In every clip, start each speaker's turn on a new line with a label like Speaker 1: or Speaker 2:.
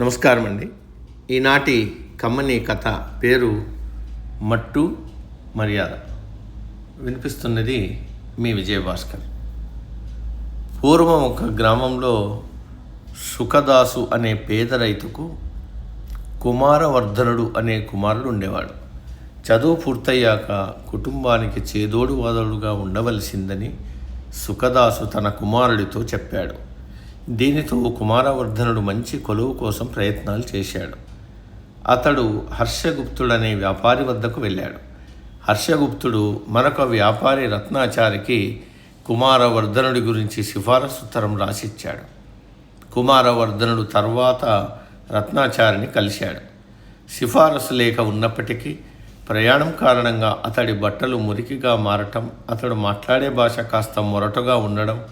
Speaker 1: నమస్కారం అండి ఈనాటి కమ్మని కథ పేరు మట్టు మర్యాద. వినిపిస్తున్నది మీ విజయభాస్కర్. పూర్వం ఒక గ్రామంలో సుఖదాసు అనే పేద రైతుకు కుమారవర్ధనుడు అనే కుమారుడు ఉండేవాడు. చదువు పూర్తయ్యాక కుటుంబానికి చేదోడు వాదలుగా ఉండవలసిందని సుఖదాసు తన కుమారుడితో చెప్పాడు. దీనితో కుమారవర్ధనుడు మంచి కొలువు కోసం ప్రయత్నాలు చేశాడు. అతడు హర్షగుప్తుడనే వ్యాపారి వద్దకు వెళ్ళాడు. హర్షగుప్తుడు మరొక వ్యాపారి రత్నాచారికి కుమారవర్ధనుడి గురించి సిఫారసు ఉత్తరం రాసిచ్చాడు. కుమారవర్ధనుడు తర్వాత రత్నాచారిని కలిశాడు. సిఫారసు లేఖ ఉన్నప్పటికీ ప్రయాణం కారణంగా అతడి బట్టలు మురికిగా మారటం అతడు మాట్లాడే భాష కాస్త మొరటుగా ఉండడం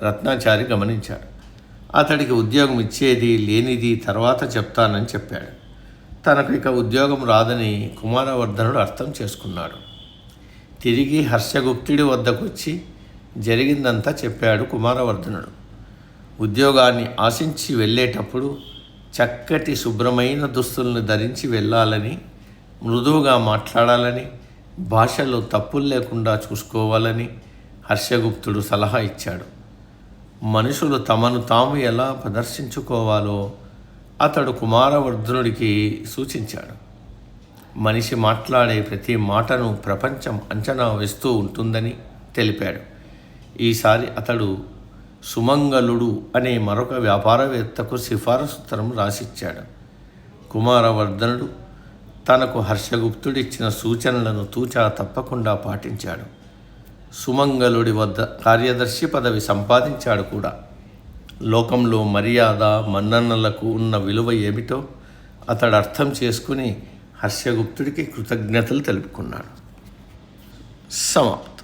Speaker 1: రత్నాచారి గమనించాడు. అతడికి ఉద్యోగం ఇచ్చేది లేనిది తర్వాత చెప్తానని చెప్పాడు. తనకు ఇక ఉద్యోగం రాదని కుమారవర్ధనుడు అర్థం చేసుకున్నాడు. తిరిగి హర్షగుప్తుడి వద్దకు వచ్చి జరిగిందంతా చెప్పాడు కుమారవర్ధనుడు. ఉద్యోగాన్ని ఆశించి వెళ్ళేటప్పుడు చక్కటి శుభ్రమైన దుస్తులను ధరించి వెళ్ళాలని మృదువుగా మాట్లాడాలని భాషలో తప్పులు లేకుండా చూసుకోవాలని హర్షగుప్తుడు సలహా ఇచ్చాడు. మనుషులు తమను తాము ఎలా ప్రదర్శించుకోవాలో అతడు కుమారవర్ధనుడికి సూచించాడు. మనిషి మాట్లాడే ప్రతి మాటను ప్రపంచం అంచనా వేస్తూ ఉంటుందని తెలిపాడు. ఈసారి అతడు సుమంగళుడు అనే మరొక వ్యాపారవేత్తకు సిఫారసుత్తరం రాసిచ్చాడు. కుమారవర్ధనుడు తనకు హర్షగుప్తుడిచ్చిన సూచనలను తూచా తప్పకుండా పాటించాడు. సుమంగళుడి వద్ద కార్యదర్శి పదవి సంపాదించాడు కూడా. లోకంలో మర్యాద మన్ననలకు ఉన్న విలువ ఏమిటో అతడు అర్థం చేసుకుని హర్షగుప్తుడికి కృతజ్ఞతలు తెలుపుకున్నాడు. సమాప్తం.